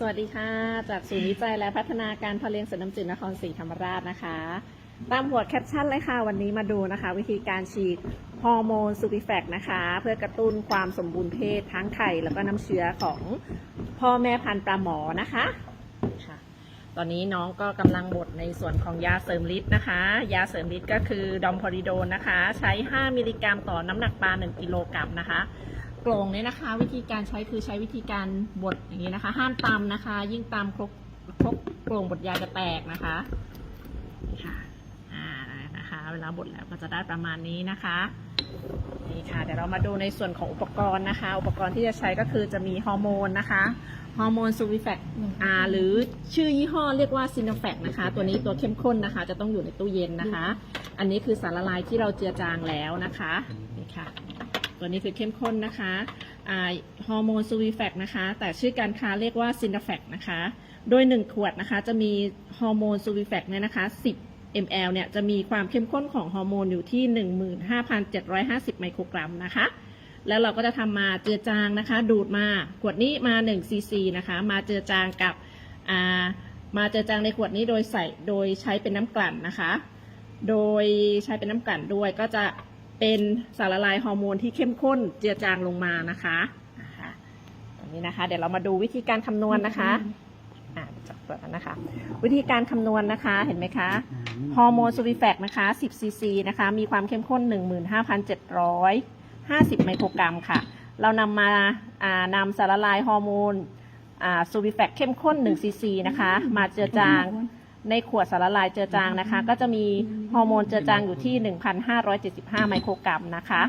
สวัสดีค่ะ จากศูนย์วิจัยและพัฒนาการพอเลี้ยงเสริมน้ำจืดนครศรีธรรมราชนะคะ ตามหัวแคปชั่นเลยค่ะ วันนี้มาดูนะคะ วิธีการฉีดฮอร์โมนซูปิแฟกนะคะ เพื่อกระตุ้นความสมบูรณ์เพศทั้งไข่แล้วก็น้ำเชื้อของพ่อแม่พันธุ์ปลาหมอนะคะค่ะตอนนี้น้องก็กำลังบดในส่วนของยาเสริมฤทธิ์นะคะ ยาเสริมฤทธิ์ก็คือดอมพอริโดนนะคะ ใช้ 5 มิลลิกรัมต่อน้ำหนักปลา 1 กิโลกรัมนะคะ กลงเนี่ยนะคะ วิธีการใช้คือใช้วิธีการบดอย่างนี้นะคะ ห้ามตำนะคะ ยิ่งตำครกครกกลงบดยาจะแตกนะคะนี่ค่ะอ่านะคะ เวลาบดแล้วก็จะได้ประมาณนี้นะคะนี่ค่ะเดี๋ยวเรามาดูในส่วนของอุปกรณ์นะคะ อุปกรณ์ที่จะใช้ก็คือจะมีฮอร์โมนนะคะฮอร์โมนซูวิแฟกอ่าหรือชื่อยี่ห้อเรียกว่าซินแฟกนะคะ ตัวนี้ตัวเข้มข้นนะคะ จะต้องอยู่ในตู้เย็นนะคะ อันนี้คือสารละลายที่เราเจือจางแล้วนะคะนี่ค่ะ ตัวนี้คือเข้มข้นนะคะฮอร์โมนซูวิแฟกนะคะ แต่ชื่อการค้าเรียกว่าซินดาแฟกนะคะ โดย 1 ขวดนะคะ จะมีฮอร์โมนซูวิแฟกเนี่ยนะคะ 10 ml เนี่ยจะมีความเข้มข้นของฮอร์โมนอยู่ที่ 15,750 ไมโครกรัมนะคะ แล้วเราก็จะทำมาเจือจางนะคะ ดูดมาขวดนี้มา1 cc นะคะ มาเจือจางกับามาเจือจางในขวดนี้โดยใส่โดยใช้เป็นน้ำกลั่นนะคะ โดยใช้เป็นน้ำกลั่นด้วยก็จะ เป็นสารละลายฮอร์โมนที่เข้มข้นเจือจางลงมานะคะนะคะอันนี้นะคะ เดี๋ยวเรามาดูวิธีการคำนวณนะคะอ่าจากตัวนั้นนะคะ วิธีการคำนวณนะคะเห็นไหมคะฮอร์โมนซูริแฟกนะคะ10ซีซีนะคะมีความเข้มข้น 15,750 ไมโครกรัมค่ะ เรานำมาอ่านำสารละลายฮอร์โมนอ่าซูริแฟกเข้มข้น1ซีซีนะคะ มาเจือจาง ในขวดสารละลายเจือจางนะคะ ก็จะมีฮอร์โมนเจือจางอยู่ที่ 1,575 ไมโครกรัมนะคะ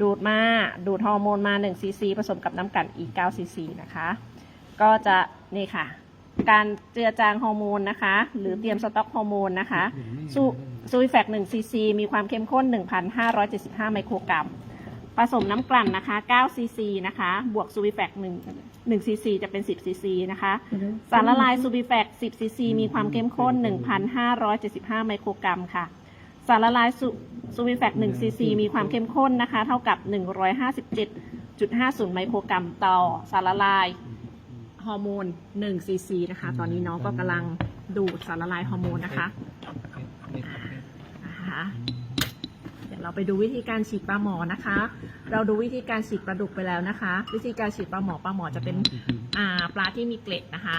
ดูดมาดูดฮอร์โมนมา1ซีซีผสมกับน้ำกลั่นอีก9ซีซีนะคะ ก็จะนี่ค่ะ การเจือจางฮอร์โมนนะคะ หรือเตรียมสต็อกฮอร์โมนนะคะซูซูอิแฟก1ซีซีมีความเข้มข้น 1,575 ไมโครกรัมผสมน้ำกลั่นนะคะ9ซีซีนะคะ บวกซูบิแฟก1 1ซีซีจะเป็น 10ซีซีนะคะ สารละลายซูบิแฟก10ซีซีมีความเข้มข้น 1,575 ไมโครกรัมค่ะ สารละลายซูซูบิแฟก1ซีซีมีความเข้มข้นนะคะ เท่ากับ 157.50 ไมโครกรัมต่อสารละลายฮอร์โมน1ซีซีนะคะ ตอนนี้น้องก็กำลังดูดสารละลายฮอร์โมนนะคะนะคะ เดี๋ยวเราไปดูวิธีการฉีดปลาหมอนะคะ เราดูวิธีการฉีดปลาดุกไปแล้วนะคะ วิธีการฉีดปลาหมอปลาหมอจะเป็นอ่าปลาที่มีเกล็ดนะคะ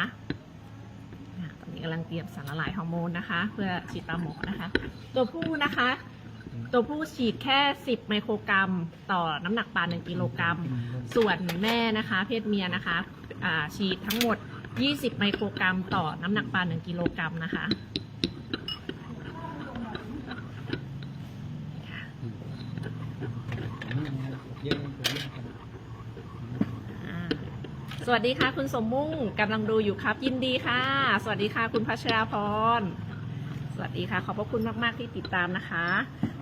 อ่าตอนนี้กำลังเตรียมสารละลายฮอร์โมนนะคะ เพื่อฉีดปลาหมอนะคะ ตัวผู้นะคะ ตัวผู้ฉีดแค่ 10 ไมโครกรัม ต่อน้ำหนักปลา 1 กิโลกรัม ส่วนแม่นะคะ เพศเมียนะคะอ่าฉีดทั้งหมด 20 ไมโครกรัม ต่อน้ำหนักปลา 1 กิโลกรัมนะคะ อ่า สวัสดีค่ะ คุณสมมุ่งกำลังดูอยู่ครับ ยินดีค่ะ สวัสดีค่ะ คุณพัชราพร สวัสดีค่ะ ขอบพระคุณมาก ๆ ที่ติดตามนะคะ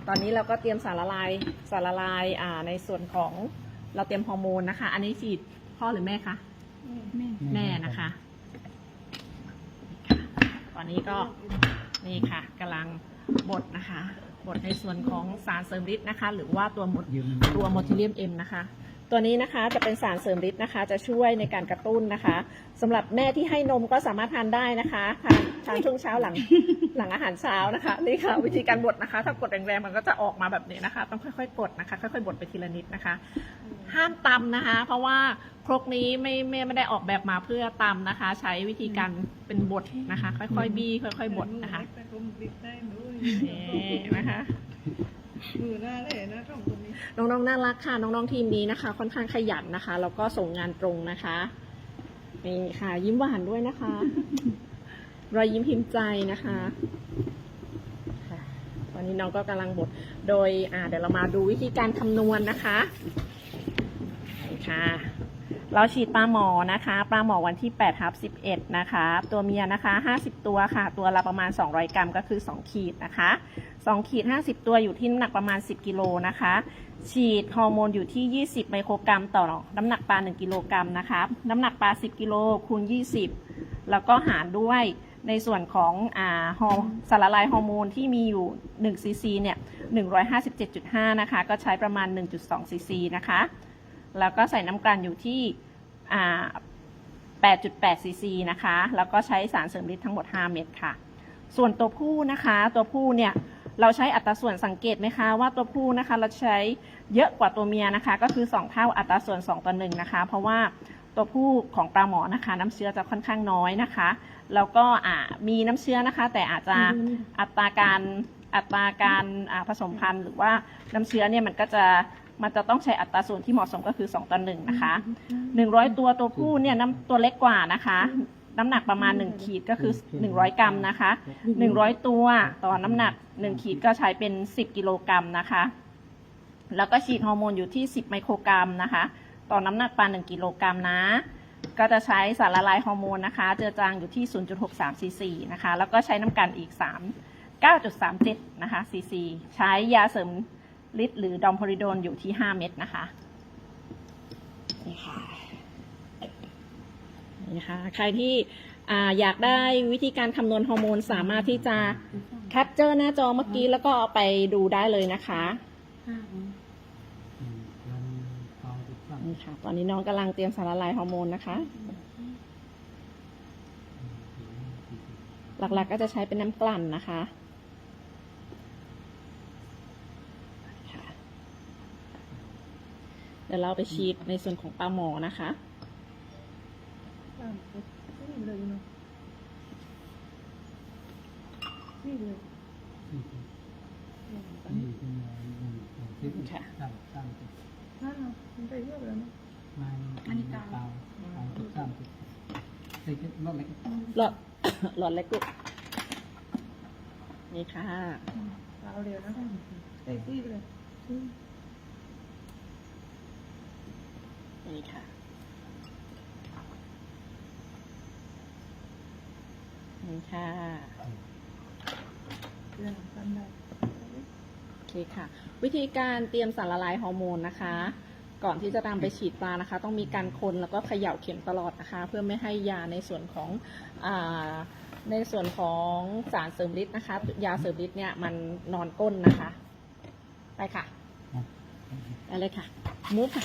ตอนนี้เราก็เตรียมสารละลายสารละลายอ่าในส่วนของเราเตรียมฮอร์โมนนะคะ อันนี้ฉีดพ่อหรือแม่คะแม่นะคะค่ะตอนนี้ก็นี่ค่ะกำลังบดนะคะบดในส่วนของสารเสริมฤทธิ์นะคะ หรือว่าตัวหมดตัวโมทิเลียมเอ็มนะคะ ตัวนี้นะคะจะเป็นสารเสริมฤทธิ์นะคะ จะช่วยในการกระตุ้นนะคะสำหรับแม่ที่ให้นมก็สามารถทานได้นะคะทานทานช่วงเช้าหลังหลังอาหารเช้านะคะนี่ค่ะวิธีการบดนะคะ ถ้ากดแรงๆมันก็จะออกมาแบบนี้นะคะ ต้องค่อยๆกดนะคะ ค่อยๆบดไปทีละนิดนะคะ ห้ามตำนะคะ เพราะว่าครกนี้ไม่ไม่ไม่ได้ออกแบบมาเพื่อตำนะคะ ใช้วิธีการเป็นบดนะคะ ค่อยๆบี้ค่อยๆบดนะคะนี่นะคะ มือหน้าเลยนะช่องคนนี้น้องๆน่ารักค่ะ น้องๆทีมนี้นะคะ ค่อนข้างขยันนะคะแล้วก็ส่งงานตรงนะคะนี่ค่ะ ยิ้มหวานด้วยนะคะ รอยยิ้มพิมพ์ใจนะคะค่ะวันนี้น้องก็กำลังบดโดยอ่าเดี๋ยวเรามาดูวิธีการคำนวณนะคะนี่ค่ะ เราฉีดปลาหมอนะคะ ปลาหมอวันที่8ทับ11 นะคะ ตัวเมียนะคะ 50 ตัวค่ะ ตัวละประมาณ 200 กรัมก็คือ 2 ขีดนะคะ 2ขีด50 ตัวอยู่ที่น้ำหนักประมาณ 10 กิโลนะคะ ฉีดฮอร์โมนอยู่ที่ 20 ไมโครกรัมต่อน้ำหนักปลา 1 กิโลกรัมนะคะ น้ำหนักปลา 10 กิโลคูณ 20 แล้วก็หารด้วยในส่วนของอ่าฮอร์สารละลายฮอร์โมนที่มีอยู่1ซีซีเนี่ย 157.5 นะคะ ก็ใช้ประมาณ 1.2ซีซีนะคะ แล้วก็ใส่น้ำกลั่นอยู่ที่อ่า8.8ซีซีนะคะ แล้วก็ใช้สารเสริมฤทธิ์ทั้งหมด 5 เม็ดค่ะ ส่วนตัวผู้นะคะ ตัวผู้เนี่ย เราใช้อัตราส่วนสังเกตไหมคะว่าตัวผู้นะคะเราใช้เยอะกว่าตัวเมียนะคะ ก็คือ 2 เท่าอัตราส่วน 2 ต่อ1นะคะ เพราะว่าตัวผู้ของปลาหมอนะคะ น้ำเชื้อจะค่อนข้างน้อยนะคะแล้วก็อ่ามีน้ำเชื้อนะคะ แต่อาจจะอัตราการอัตราการอ่าผสมพันธุ์ หรือว่าน้ำเชื้อเนี่ยมันก็จะมันจะต้องใช้อัตราส่วนที่เหมาะสมก็คือ 2 ต่อ1นะคะ100 ตัวตัวผู้เนี่ยน้ำตัวเล็กกว่านะคะ น้ำหนักประมาณ 1 ขีดก็คือ 100 กรัมนะคะ 100 ตัวต่อน้ำหนัก 1 ขีดก็ใช้เป็น 10 กิโลกรัมนะคะ แล้วก็ฉีดฮอร์โมนอยู่ที่ 10 ไมโครกรัมนะคะ ต่อน้ำหนักปลา 1 กิโลกรัมนะ ก็จะใช้สารละลายฮอร์โมนนะคะ เจือจางอยู่ที่ 0.63ซีซีนะคะ แล้วก็ใช้น้ำกันอีก 3 9.37นะคะซีซีใช้ยาเสริมฤทธิ์หรือดอมโพริโดนอยู่ที่ 5 เม็ดนะคะนี่ค่ะ นะคะ ใครที่อยากได้วิธีการคำนวณฮอร์โมนสามารถที่จะแคปเจอร์หน้าจอเมื่อกี้แล้วก็เอาไปดูได้เลยนะคะนี่ค่ะ ตอนนี้น้องกำลังเตรียมสารละลายฮอร์โมนนะคะ หลักๆก็จะใช้เป็นน้ำกลั่นนะคะค่ะเดี๋ยวเราไปฉีดในส่วนของปลาหมอนะคะ นี่เลยเนาะนี่เลยค่ะน่ามันไปเยอะแล้วเนาะหลอดหลอดเล็กกุนี่ค่ะเอาเร็วนะเต็มที่เลยนี่ค่ะ นี่ค่ะเรื่องทำได้โอเคค่ะ วิธีการเตรียมสารละลายฮอร์โมนนะคะ ก่อนที่จะนำไปฉีดปลานะคะ ต้องมีการคนแล้วก็เขย่าเข็มตลอดนะคะ เพื่อไม่ให้ยาในส่วนของอาในส่วนของสารเสริมฤทธิ์นะคะ ยาเสริมฤทธิ์เนี่ยมันนอนก้นนะคะ ไปค่ะ ได้เลยค่ะ มุกค่ะ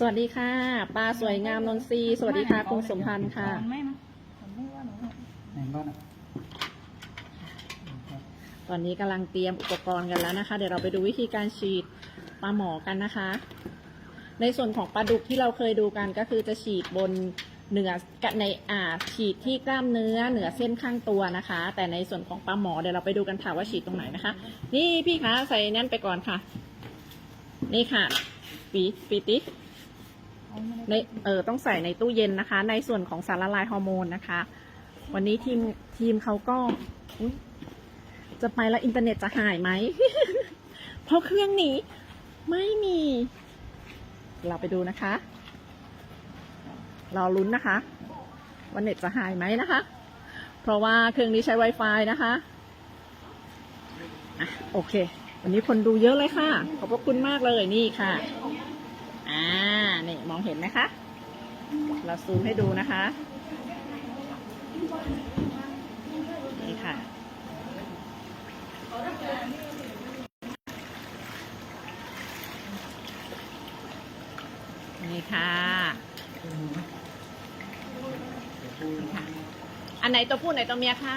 สวัสดีค่ะปลาสวยงามนนทรีย์สวัสดีค่ะคุณสมพันธ์ค่ะไม่นะผมไม่ว่าหนูตอนนี้กำลังเตรียมอุปกรณ์กันแล้วนะคะ เดี๋ยวเราไปดูวิธีการฉีดปลาหมอกันนะคะ ในส่วนของปลาดุกที่เราเคยดูกันก็คือจะฉีดบนเหนือกับในอ่าฉีดที่กล้ามเนื้อเหนือเส้นข้างตัวนะคะ แต่ในส่วนของปลาหมอเดี๋ยวเราไปดูกันค่ะว่าฉีดตรงไหนนะคะ นี่พี่คะใส่นั่นไปก่อนค่ะ นี่ค่ะปีปีติเอาไม่ ในเออต้องใส่ในตู้เย็นนะคะ ในส่วนของสารละลายฮอร์โมนนะคะ วันนี้ทีมทีมเขาก็จะไปแล้วอินเทอร์เน็ตจะหายไหม เพราะเครื่องนี้ไม่มี เราไปดูนะคะ รอลุ้นนะคะว่าเน็ตจะหายไหมนะคะ เพราะว่าเครื่องนี้ใช้ Wi-Fi นะคะอะโอเค วันนี้คนดูเยอะเลยค่ะ ขอบพระคุณมากเลยนี่ค่ะ อ่า นี่ มองเห็นไหมคะ เราซูมให้ดูนะคะนี่ค่ะนี่ค่ะ นี่ค่ะอันไหนตัวผู้ไหนตัวเมียคะ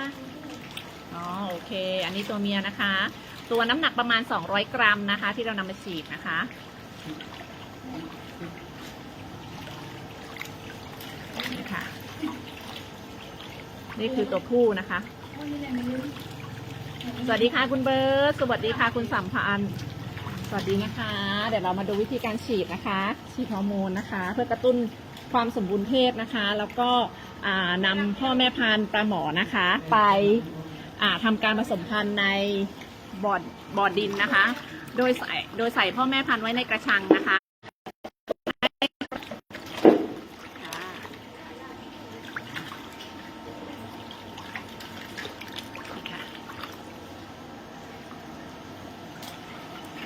อ๋อโอเค อันนี้ตัวเมียนะคะ ตัวน้ำหนักประมาณ 200 กรัมนะคะ ที่เรานำมาฉีดนะคะ นี่ค่ะ นี่คือตัวผู้นะคะ สวัสดีค่ะคุณเบิร์ตสวัสดีค่ะคุณสัมพันธ์สวัสดีนะคะ เดี๋ยวเรามาดูวิธีการฉีดนะคะ ฉีดฮอร์โมนนะคะ เพื่อกระตุ้นความสมบูรณ์เพศนะคะ แล้วก็อ่านำพ่อแม่พันธุ์ปลาหมอนะคะ ไปอ่าทำการผสมพันธุ์ในบ่อบ่อดินนะคะ โดยใส่โดยใส่พ่อแม่พันธุ์ไว้ในกระชังนะคะค่ะ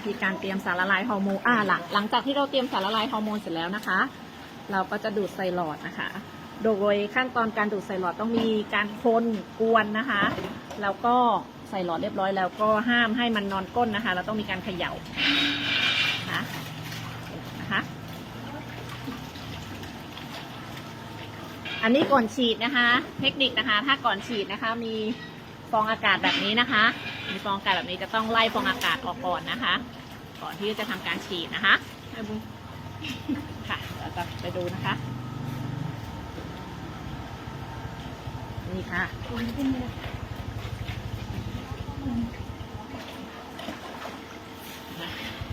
ธีการเตรียมสารละลายฮอร์โมนอ่าหลังหลังจากที่เราเตรียมสารละลายฮอร์โมนเสร็จแล้วนะคะ เราก็จะดูดใส่หลอดนะคะ โดยขั้นตอนการดูดใส่หลอดต้องมีการคนกวนนะคะ แล้วก็ใส่หลอดเรียบร้อยแล้วก็ห้ามให้มันนอนก้นนะคะ เราต้องมีการเขย่านะคะนะคะอันนี้ก่อนฉีดนะคะ เทคนิคนะคะ ถ้าก่อนฉีดนะคะ มีฟองอากาศแบบนี้นะคะ มีฟองอากาศแบบนี้จะต้องไล่ฟองอากาศออกก่อนนะคะ ก่อนที่จะทำการฉีดนะคะไอ้บุ้งค่ะเราจะไปดูนะคะ นี่ค่ะบุ้งขึ้นเลย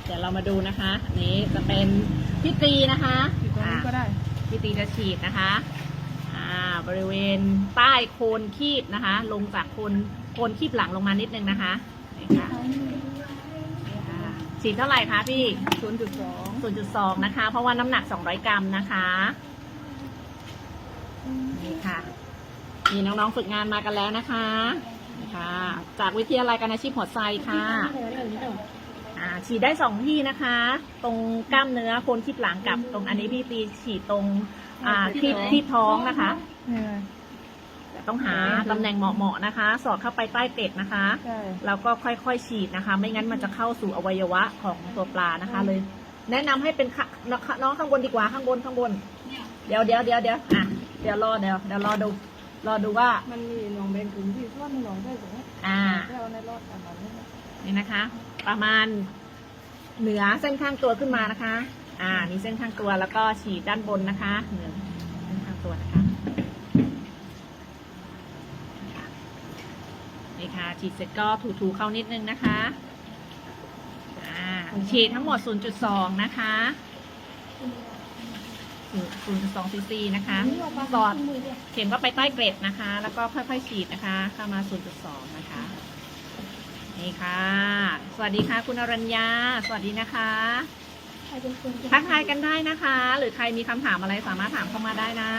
เดี๋ยวเรามาดูนะคะอันนี้จะเป็นพี่ตีนะคะอยู่ตรงนี้ก็ได้พี่ตีจะฉีดนะคะ อ่า บริเวณใต้โคนคีบนะคะ ลงจากโคน โคนคีบหลังลงมานิดนึงนะคะนี่ค่ะอ่าฉีดเท่าไหร่คะพี่ ศูนย์จุดสอง0.2 นะคะ เพราะว่าน้ำหนัก 200 กรัมนะคะ นี่ค่ะ มีน้องๆฝึกงานมากันแล้วนะคะนี่ค่ะ จากวิทยาลัยการอาชีพหัวไซค่ะ อ่าฉีดได้สองที่นะคะ ตรงกล้ามเนื้อโคนคีบหลังกับตรงอันนี้พี่ตีฉีดตรง อ่าที่ที่ท้องนะคะนี่ไงแต่ต้องหาตำแหน่งเหมาะๆนะคะ สอดเข้าไปใต้เกล็ดนะคะ ใช่ แล้วก็ค่อยๆฉีดนะคะ ไม่งั้นมันจะเข้าสู่อวัยวะของตัวปลานะคะเลย แนะนำให้เป็นขะน้องข้างบนดีกว่าข้างบนข้างบน เดี๋ยวเดี๋ยวเดี๋ยวเดี๋ยวอะเดี๋ยวรอเดี๋ยวเดี๋ยวรอดู รอดูว่า มันมีหนองแบงกึ่งที่ซ่อนหนองได้สองอ่าแค่เอาในรอดกันแบบนี้นะนี่นะคะ ประมาณเหนือเส้นข้างตัวขึ้นมานะคะ อ่านี่เส้นข้างตัวแล้วก็ฉีดด้านบนนะคะเหนือเส้นข้างตัวนะคะนี่ค่ะ ฉีดเสร็จก็ถูๆเข้านิดนึงนะคะอ่าฉีดทั้งหมด 0.2 นะคะ0.2ซีซีนะคะสอดเข็มก็ไปใต้เกร็ดนะคะ แล้วก็ค่อยๆฉีดนะคะ เข้ามา 0.2 นะคะ นี่ค่ะ สวัสดีค่ะ คุณอรัญญา สวัสดีนะคะ ทักทายกันได้นะคะ หรือใครมีคำถามอะไรสามารถถามเข้ามาได้นะ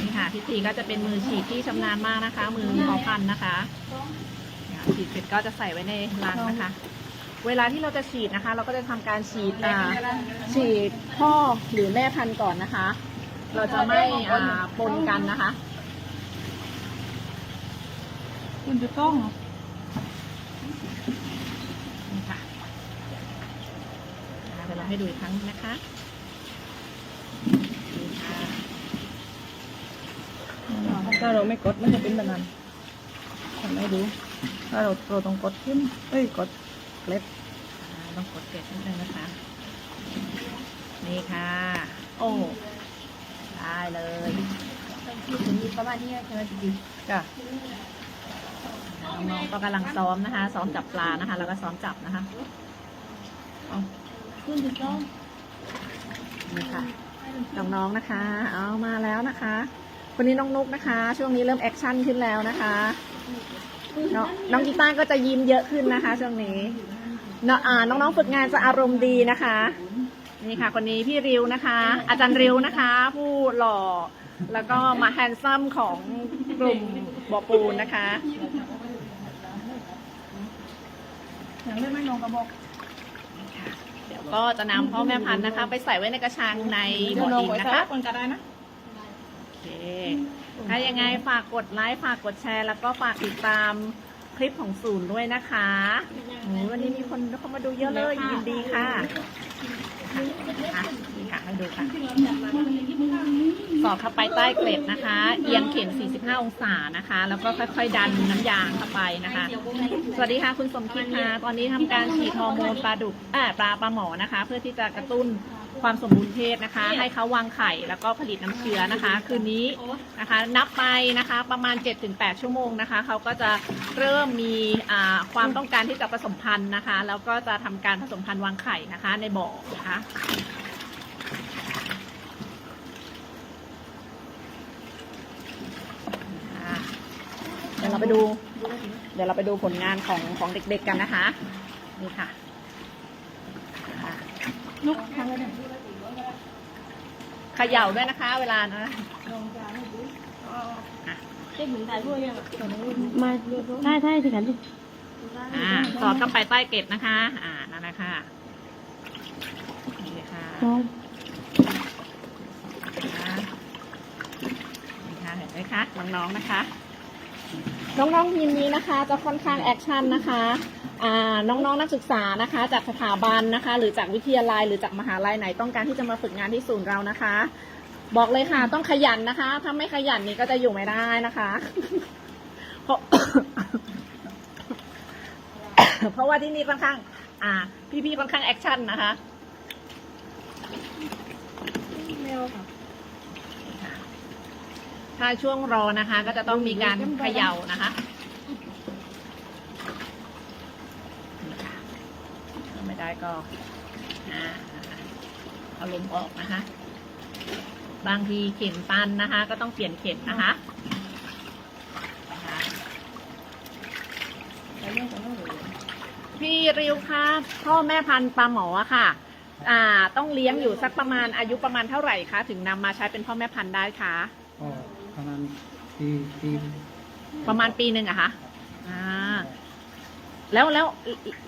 นี่ค่ะพิธีก็จะเป็นมือฉีดที่ชำนาญมากนะคะ มือพอพันนะคะเนี่ยฉีดเสร็จก็จะใส่ไว้ในลังนะคะ เวลาที่เราจะฉีดนะคะ เราก็จะทำการฉีดอ่าฉีดพ่อหรือแม่พันธุ์ก่อนนะคะ เราจะไม่อ่าปนกันนะคะ คุณจะต้องนี่ค่ะอ่าเดี๋ยวเราให้ดูอีกครั้งนะคะนี่ค่ะ ถ้าเราไม่กดมันจะเป็นแบบนั้นทำให้ดู ถ้าเราเราต้องกดขึ้นเอ้ยกดเล็บอ่าต้องกดเก็บนิดนึงนะคะ นี่ค่ะ โอ้ได้เลยประมาณนี้ใช่ไหมพี่จ้ะน้องๆก็กำลังซ้อมนะคะ ซ้อมจับปลานะคะ แล้วก็ซ้อมจับนะคะเอาคุณจะต้องนี่ค่ะน้องๆนะคะ เอามาแล้วนะคะ คนนี้น้องนุกนะคะ ช่วงนี้เริ่มแอคชั่นขึ้นแล้วนะคะน้องน้องกีตาร์ก็จะยิ้มเยอะขึ้นนะคะ ช่วงนี้เนาะอ่าน้องๆฝึกงานจะอารมณ์ดีนะคะ นี่ค่ะ คนนี้พี่ริวนะคะ อาจารย์ริวนะคะ ผู้หล่อแล้วก็มาแฮนซัมของกลุ่มบอปูนนะคะอย่างเล่นไม่ลงกระบอกเดี๋ยวก็จะนำพ่อแม่พันธุ์นะคะ ไปใส่ไว้ในกระชังในบ่อดินนะคะคนก็ได้นะโอเค ถ้ายังไงฝากกดไลค์ฝากกดแชร์ แล้วก็ฝากติดตามคลิปของศูนย์ด้วยนะคะโอ้วันนี้มีคนเข้ามาดูเยอะเลย ยินดีค่ะค่ะนี่ค่ะให้ดูค่ะ สอดเข้าไปใต้เกล็ดนะคะ เอียงเข็ม 45 องศานะคะ แล้วก็ค่อย ๆ ดันน้ำยางเข้าไปนะคะ สวัสดีค่ะคุณสมคิดค่ะ ตอนนี้ทำการฉีดฮอร์โมนปลาดุกอ่าปลาปลาหมอนะคะ เพื่อที่จะกระตุ้น ความสมบูรณ์เพศนะคะ ให้เขาวางไข่แล้วก็ผลิตน้ำเชื้อนะคะ คืนนี้นะคะ นับไปนะคะประมาณ 7-8 ชั่วโมงนะคะเขาก็จะเริ่มมีความต้องการที่จะผสมพันธุ์นะคะ แล้วก็จะทำการผสมพันธุ์วางไข่นะคะ ในบ่อนะคะเดี๋ยวเราไปดู เดี๋ยวเราไปดูผลงานของของเด็กๆกันนะคะ นี่ค่ะ ลุกทำอะไรเนี่ยเขย่าด้วยนะคะ เวลานะลงจานให้ดูอะเจ๊หมุนถ่ายด้วยยังมาใช่ใช่ถึงกันดิอ่าสอดเข้าไปใต้เกล็ดนะคะ อ่านั่นนะคะนี่ค่ะน้องนี่ค่ะเห็นไหมคะน้องๆนะคะ น้องๆทีมนี้นะคะจะค่อนข้างแอคชั่นนะคะน้องๆนักศึกษานะคะ จากสถาบันนะคะ หรือจากวิทยาลัย หรือจากมหาลัยไหนต้องการที่จะมาฝึกงานที่ศูนย์เรานะคะ บอกเลยค่ะ ต้องขยันนะคะ ถ้าไม่ขยันนี่ก็จะอยู่ไม่ได้นะคะ เพราะเพราะว่าที่นี่ค่อนข้าง อ่า พี่ๆค่อนข้างแอคชั่นนะคะ ถ้าช่วงรอนะคะ ก็จะต้องมีการเขย่านะคะนี่ค่ะถ้าไม่ได้ก็อาเอาลมออกนะคะ บางทีเข็มตันนะคะ ก็ต้องเปลี่ยนเข็มนะคะพี่ริวคะพ่อแม่พันธุ์ปลาหมอค่ะ อ่า ต้องเลี้ยงอยู่สักประมาณอายุประมาณเท่าไหร่คะ ถึงนำมาใช้เป็นพ่อแม่พันธุ์ได้คะ ประมาณปีปีประมาณปีหนึ่งอะคะอ่าแล้วแล้ว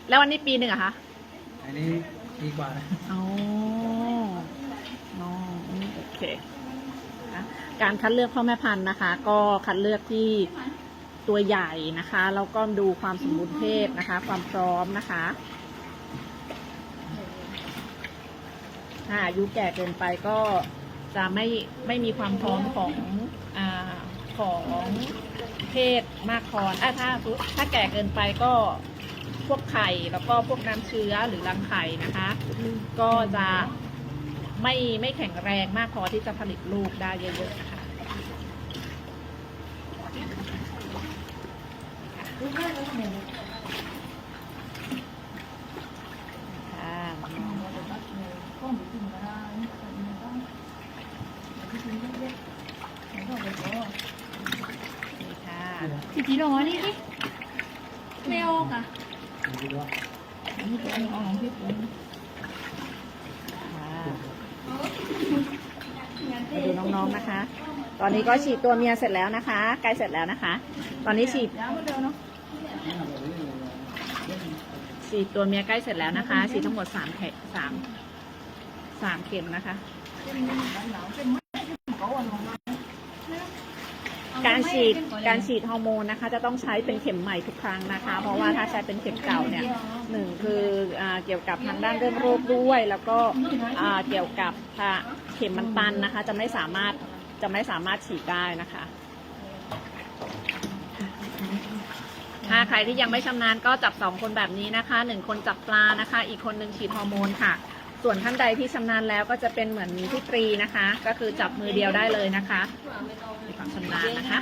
แล้วอันนี้ปีหนึ่งอะคะอันนี้ดีกว่านะอ๋ออ๋อโอเคนะการคัดเลือกพ่อแม่พันธุ์นะคะ ก็คัดเลือกที่ตัวใหญ่นะคะแล้วก็ดูความสมบูรณ์เพศนะคะ ความพร้อมนะคะถ้าอายุแก่เกินไปก็ จะไม่ไม่มีความพร้อมของอของเพศมากพออะถ้าถ้าแก่เกินไปก็พวกไข่แล้วก็พวกน้ำเชื้อหรือรังไข่นะคะ ก็จะไม่ไม่แข็งแรงมากพอที่จะผลิตลูกได้เยอะๆนะคะรู้แค่แล้วเนี่ยค่ะ ก็มีกินก็ได้ไม่ต้องที่กินเล็กๆไม่ต้องไปก็ นี่ค่ะ chị chỉ đồ đi đi Leo cả ดีกว่าอันนี้ตัวนี้เอาของพี่ปุ๋ยค่ะมาดูน้องๆนะคะ ตอนนี้ก็ฉีดตัวเมียเสร็จแล้วนะคะ ใกล้เสร็จแล้วนะคะ ตอนนี้ฉีดฉีดตัวเมียใกล้เสร็จแล้วนะคะ ฉีดทั้งหมดสามเข็มสามสามเข็มนะคะ การฉีดการฉีดฮอร์โมนนะคะจะต้องใช้เป็นเข็มใหม่ทุกครั้งนะคะ เพราะว่าถ้าใช้เป็นเข็มเก่าเนี่ยหนึ่งคืออเกี่ยวกับทางด้านเรื่องโรคด้วย แล้วก็เกี่ยวกับเข็มมันตันนะคะ จะไม่สามารถจะไม่สามารถฉีดได้นะคะถ้าใครที่ยังไม่ชำนาญก็จับสองคนแบบนี้นะคะหนึ่งคนจับปลานะคะ อีกคนหนึ่งฉีดฮอร์โมนค่ะ ส่วนท่านใดที่ชำนาญแล้วก็จะเป็นเหมือนพี่ตรีนะคะ ก็คือจับมือเดียวได้เลยนะคะมีความชำนาญนะคะ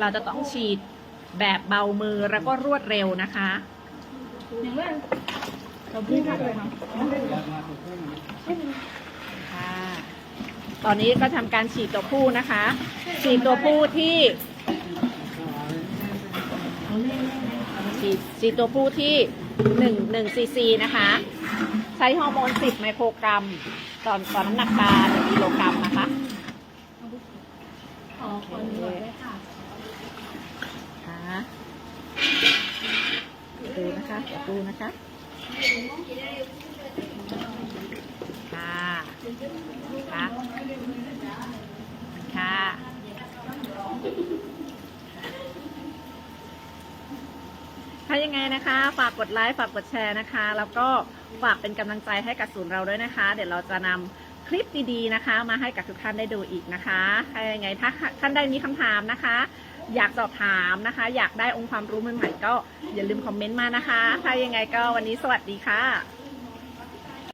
เราจะต้องฉีดแบบเบามือแล้วก็รวดเร็วนะคะเราพี่ทักเลยค่ะตอนนี้ก็ทำการฉีดตัวผู้นะคะ ฉีดตัวผู้ที่ ฉีดฉีดตัวผู้ที่หนึ่งหนึ่งซีซีนะคะ ใช้ฮอร์โมน10ไมโครกรัมต่อต่อน้ำหนักปลา1กิโลกรัมนะคะ Ờ, còn người đấy hả? ค่ะดูนะคะเดี๋ยวดูนะคะค่ะค่ะค่ะ ถ้า ยังไงนะคะ ฝากกดไลค์ฝากกดแชร์นะคะ แล้วก็ฝากเป็นกำลังใจให้กับศูนย์เราด้วยนะคะ เดี๋ยวเราจะนำคลิปดีๆนะคะ มาให้กับทุกท่านได้ดูอีกนะคะยังไงถ้าท่านใดมีคำถามนะคะ อยากสอบถามนะคะ อยากได้องค์ความรู้ใหม่ๆก็อย่าลืมคอมเมนต์มานะคะ ถ้ายังไงก็วันนี้สวัสดีค่ะ